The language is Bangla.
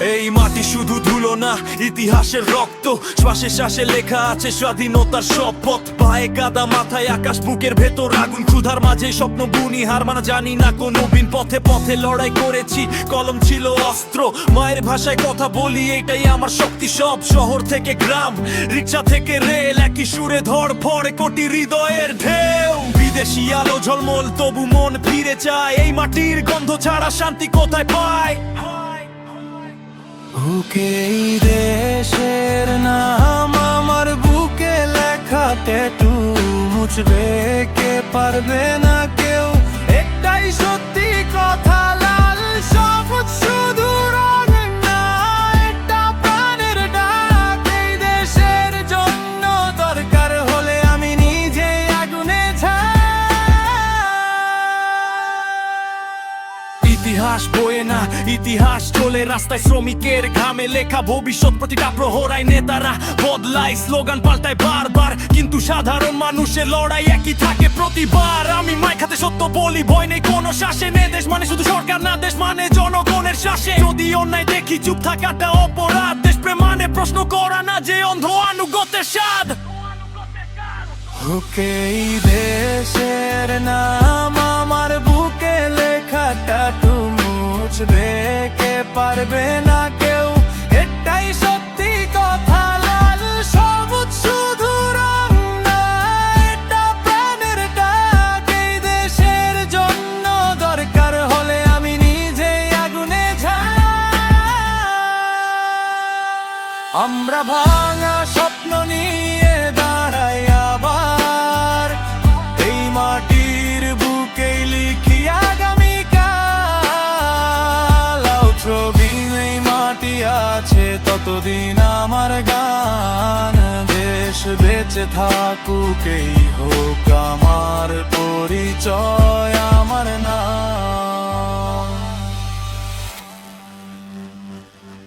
এই মাটি শুধু ধুলো না, ইতিহাসের রক্ত। শ্বাসে শ্বাসে লেখা আছে স্বাধীনতার শপথ পায়ে কাদা, মাথায় আকাশ, বুকের ভেতর আগুন। ক্ষুধার মাঝে স্বপ্ন বুনি, হার মানা জানি না, কোন বিন পথে পথে লড়াই করেছি। কলম ছিল অস্ত্র, মায়ের ভাষায় কথা বলি, এটাই আমার শক্তি। সব শহর থেকে গ্রাম, রিক্সা থেকে রেল, একই সুরে ধর ফড়ে, কোটি হৃদয়ের ঢেউ। বিদেশি আলো ঝলমল, তবু মন ফিরে চায়। এই মাটির গন্ধ ছাড়া শান্তি কোথায় পায়? বুকে দেশের নাম আমার বুকে লেখাতে ট্যাটু মুছবে কে পারবে না কেউ ইতিহাস বয়ে না, ইতিহাস চলে রাস্তায় শ্রমিকের ঘামে লেখা, ভবিষ্যৎ প্রতিটা প্রহরায় নেতারা বদলায়, স্লোগান পাল্টায় বারবার। কিন্তু সাধারণ মানুষের লড়াই একই থাকে প্রতিবার। আমি মাই খাতে সত্য বলি, ভয় নেই, কোনো শ্বাসে নে দেশ মানে শুধু সরকার না, দেশ মানে জনগণের শ্বাসে। যদি অন্যায় দেখি, চুপ থাকাটা অপরাধ। দেশ প্রেম মানে প্রশ্ন করা না যে অন্ধ আনুগত্যের স্বাদ। এই দেশের নাম মুছবে কে পারবে না কেউ। এটাই সত্যি কথা, লাল সবুজ শুধু রং এটা প্রাণের ডাক। এই দেশের জন্য দরকার হলে আমি নিজেই আগুনে যাই আমরা ভাঙা আছে ততদিন আমার গান দেশ বেঁচে থাকুক হোক আমার পরিচয়।